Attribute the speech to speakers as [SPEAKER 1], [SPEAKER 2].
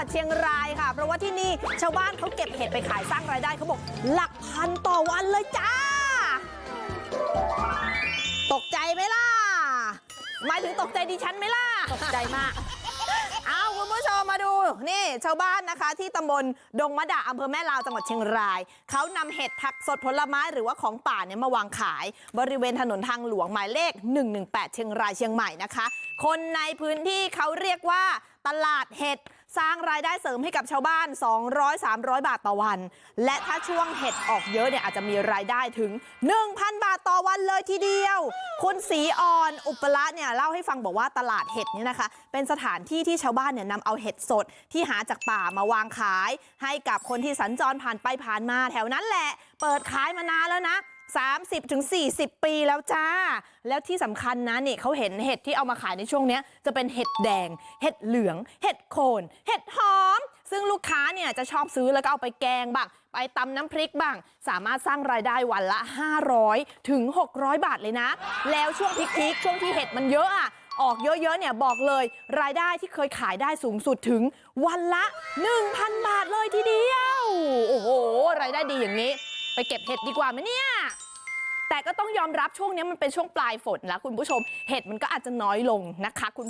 [SPEAKER 1] วัดเชียงรายค่ะ เพราะว่าที่นี่ชาวบ้านเขาเก็บเห็ดไปขายสร้างรายได้เขาบอกหลักพันต่อวันเลยจ้า ตกใจไหมล่ะหมายถึงตกใจดิฉันไหมล่ะ
[SPEAKER 2] ตกใจมาก
[SPEAKER 1] เอาคุณผู้ชมมาดู นี่ชาวบ้านนะคะ ที่ตำบลดงมะดาอำเภอแม่ลาวจังหวัดเชียงราย เขานำเห็ดผักสดผลไม้หรือว่าของป่าเนี่ยมาวางขาย บริเวณถนนทางหลวงหมายเลข 118 เชียงรายเชียงใหม่นะคะ คนในพื้นที่เขาเรียกว่าตลาดเห็ด สร้างรายได้เสริมให้กับชาวบ้าน 200-300 บาทต่อวัน และถ้าช่วงเห็ดออกเยอะเนี่ยอาจจะมีรายได้ถึง 1,000 บาทต่อวันเลยทีเดียว คุณศรีอ่อนอุปละเนี่ยเล่าให้ฟังบอกว่าตลาดเห็ดเนี่ยนะคะ เป็นสถานที่ที่ชาวบ้านเนี่ยนำเอาเห็ดสดที่หาจากป่ามาวางขาย ให้กับคนที่สัญจรผ่านไปผ่านมาแถวนั้นแหละ เปิดขายมานานแล้วนะ 30ถึง40 ปีแล้วจ้า แล้วที่สำคัญนะนี่เขาเห็นเห็ดที่เอามาขายในช่วงนี้จะเป็นเห็ดแดง เห็ดเหลือง เห็ดโคน เห็ดหอม ซึ่งลูกค้าเนี่ยจะชอบซื้อแล้วก็เอาไปแกงบ้าง ไปตำน้ำพริกบ้าง สามารถสร้างรายได้วันละ 500 ถึง 600 บาทเลยนะ แล้วช่วงพีคๆช่วงที่เห็ดมันเยอะอะออกเยอะๆเนี่ยบอกเลย รายได้ที่เคยขายได้สูงสุดถึงวันละ 1,000 บาทเลยทีเดียว โอ้โห รายได้ดีอย่างนี้ เก็บเห็ดดีกว่าไหมเนี่ยแต่ก็ต้องยอมรับช่วงนี้มันเป็นช่วงปลายฝนแล้วคุณผู้ชมเห็ดมันก็อาจจะน้อยลงนะคะคุณ